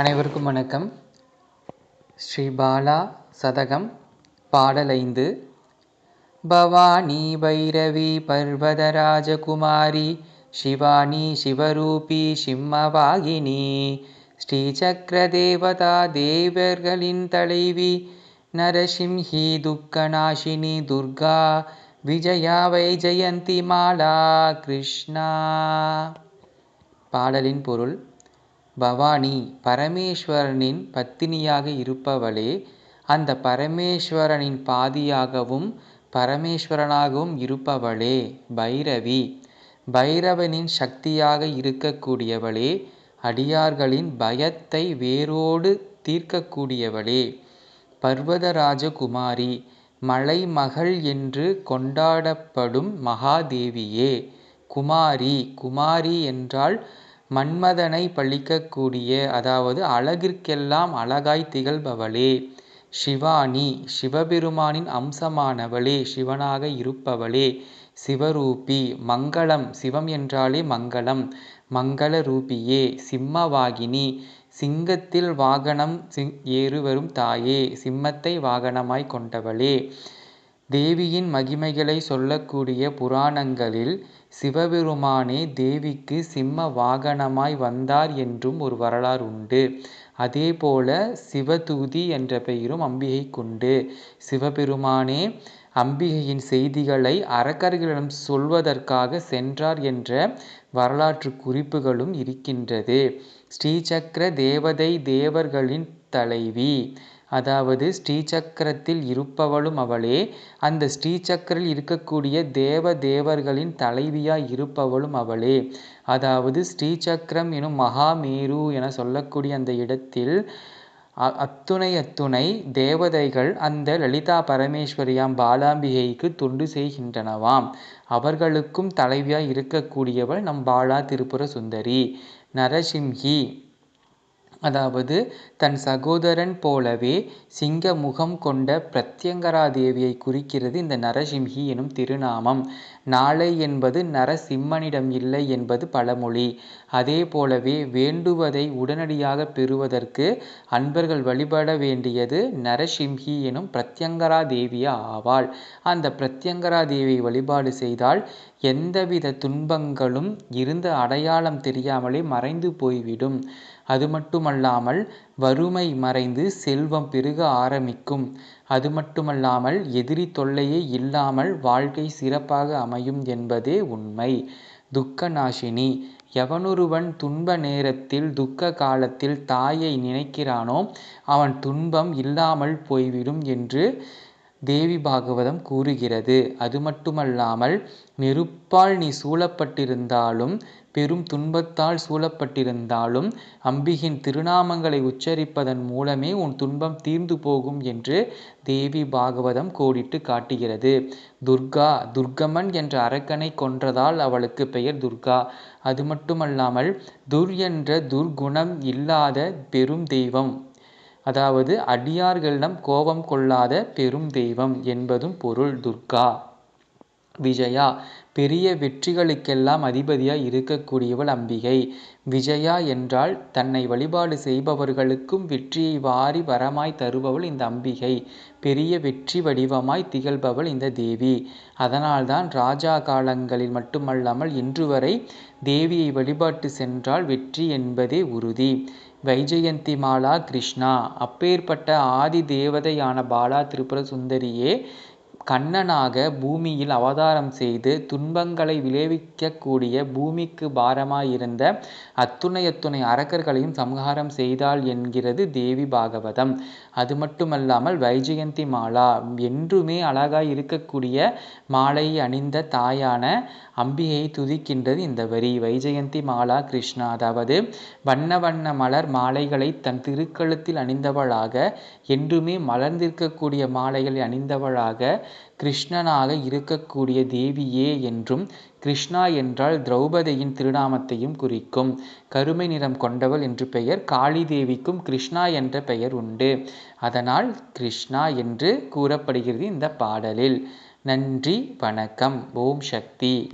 அனைவருக்கும் வணக்கம். ஸ்ரீ பாலா சதகம் பாடல் ஐந்து. பவானி பைரவி பர்வதராஜகுமாரி சிவானி சிவரூபி சிம்மவாகினி ஸ்ரீசக்கர தேவதா தேவர்களின் தலைவி நரசிம்ஹி துக்கநாசினி துர்கா விஜயா வைஜயந்தி மாலா கிருஷ்ணா. பாடலின் பொருள் பவானி பரமேஸ்வரனின் பத்தினியாக இருப்பவளே அந்த பரமேஸ்வரனின் பாதியாகவும் பரமேஸ்வரனாகவும் இருப்பவளே பைரவி. பைரவனின் சக்தியாக இருக்கக்கூடியவளே அடியார்களின் பயத்தை வேரோடு தீர்க்கக்கூடியவளே. பர்வதராஜ குமாரி மலைமகள் என்று கொண்டாடப்படும் மகாதேவியே. குமாரி குமாரி என்றால் மன்மதனை பழிக்கக்கூடிய அதாவது அழகிற்கெல்லாம் அழகாய் திகழ்பவளே. சிவானி சிவபெருமானின் அம்சமானவளே சிவனாக இருப்பவளே. சிவரூபி மங்களம் சிவம் என்றாலே மங்களம். மங்கள ரூபியே சிம்மவாகினி சிங்கத்தில் வாகனம் சிங் ஏறுவரும் தாயே சிம்மத்தை வாகனமாய் கொண்டவளே. தேவியின் மகிமைகளை சொல்லக்கூடிய புராணங்களில் சிவபெருமானே தேவிக்கு சிம்ம வாகனமாய் வந்தார் என்றும் ஒரு வரலாறு உண்டு. அதேபோல சிவதூதி என்ற பெயரும் அம்பிகைக்குண்டு சிவபெருமானே அம்பிகையின் செய்திகளை அரக்கர்களிடம் சொல்வதற்காக சென்றார் என்ற வரலாற்று குறிப்புகளும் இருக்கின்றது. ஸ்ரீசக்கர தேவதை தேவர்களின் தலைவி அதாவது ஸ்ரீசக்கரத்தில் இருப்பவளும் அவளே. அந்த ஸ்ரீசக்கரில் இருக்கக்கூடிய தேவ தேவர்களின் தலைவியாய் இருப்பவளும் அவளே. அதாவது ஸ்ரீசக்கரம் எனும் மகாமேரு என சொல்லக்கூடிய அந்த இடத்தில் அத்துணை அத்துணை தேவதைகள் அந்த லலிதா பரமேஸ்வரியாம் பாலாம்பிகைக்கு தொண்டு செய்கின்றனவாம். அவர்களுக்கும் தலைவியாய் இருக்கக்கூடியவள் நம் பாலா திரிபுர சுந்தரி நரசிம்ஹி. அதாவது தன் சகோதரன் போலவே சிங்க முகம் கொண்ட பிரத்யங்கரா தேவியை குறிக்கிறது இந்த நரசிம்ஹி எனும் திருநாமம். நாளை என்பது நரசிம்மனிடம் இல்லை என்பது பழமொழி. அதே போலவே வேண்டுவதை உடனடியாக பெறுவதற்கு அன்பர்கள் வழிபட வேண்டியது நரசிம்ஹி எனும் பிரத்யங்கரா தேவியா ஆவாள். அந்த பிரத்யங்கரா தேவியை வழிபாடு செய்தால் எந்தவித துன்பங்களும் இருந்த அடையாளம் தெரியாமலே மறைந்து போய்விடும். அது மட்டுமல்லாமல் வறுமை மறைந்து செல்வம் பெருக ஆரம்பிக்கும். அது மட்டுமல்லாமல் எதிரி தொல்லையே இல்லாமல் வாழ்க்கை சிறப்பாக அமையும் என்பதே உண்மை. துக்க நாசினி எவனொருவன் துன்ப நேரத்தில் துக்க காலத்தில் தாயை நினைக்கிறானோ அவன் துன்பம் இல்லாமல் போய்விடும் என்று தேவி பாகவதம் கூறுகிறது. அது மட்டுமல்லாமல் நெருப்பால் நீ சூழப்பட்டிருந்தாலும் பெரும் துன்பத்தால் சூழப்பட்டிருந்தாலும் அம்பிகின் திருநாமங்களை உச்சரிப்பதன் மூலமே உன் துன்பம் தீர்ந்து போகும் என்று தேவி பாகவதம் கோடிட்டு காட்டுகிறது. துர்கா துர்கமன் என்ற அரக்கனை கொன்றதால் அவளுக்கு பெயர் துர்கா. அது மட்டுமல்லாமல் துர் என்ற துர்குணம் இல்லாத பெரும் தெய்வம். அதாவது அடியார்களிடம் கோபம் கொள்ளாத பெரும் தெய்வம் என்பதும் பொருள் துர்கா விஜயா பெரிய வெற்றிகளுக்கெல்லாம் அதிபதியாய் இருக்கக்கூடியவள் அம்பிகை. விஜயா என்றால் தன்னை வழிபாடு செய்பவர்களுக்கும் வெற்றியை வாரி வரமாய் தருபவள் இந்த அம்பிகை. பெரிய வெற்றி வடிவமாய் திகழ்பவள் இந்த தேவி. அதனால்தான் ராஜா காலங்களில் மட்டுமல்லாமல் இன்று வரை தேவியை வழிபாட்டு சென்றால் வெற்றி என்பதே உறுதி. வைஜெயந்தி மாலா கிருஷ்ணா. அப்பேற்பட்ட ஆதி தேவதையான பாலா திரிபுர சுந்தரியே கண்ணனாக பூமியில் அவதாரம் செய்து துன்பங்களை விளைவிக்கக்கூடிய பூமிக்கு பாரமாயிருந்த அத்துணை அத்துணை அரக்கர்களையும் சம்ஹாரம் செய்தாள் என்கிறது தேவி பாகவதம். அது மட்டுமல்லாமல் வைஜெயந்தி மாலா என்றுமே அழகாய் இருக்கக்கூடிய மாலை அணிந்த தாயான அம்பிகையை துதிக்கின்றது இந்த வரி. வைஜெயந்தி மாலா கிருஷ்ணா. அதாவது வண்ண வண்ண மலர் மாலைகளை தன் திருக்கழுத்தில் அணிந்தவளாக என்றுமே மலர்ந்திருக்கக்கூடிய மாலைகளை அணிந்தவளாக கிருஷ்ணனாக இருக்கக்கூடிய தேவியே என்றும் கிருஷ்ணா என்றால் திரௌபதியின் திருநாமத்தையும் குறிக்கும். கருமை நிறம் கொண்டவள் என்று பெயர் காளி தேவிக்கும் கிருஷ்ணா என்ற பெயர் உண்டு. அதனால் கிருஷ்ணா என்று கூறப்படுகிறது இந்த பாடலில். நன்றி வணக்கம் ஓம் சக்தி.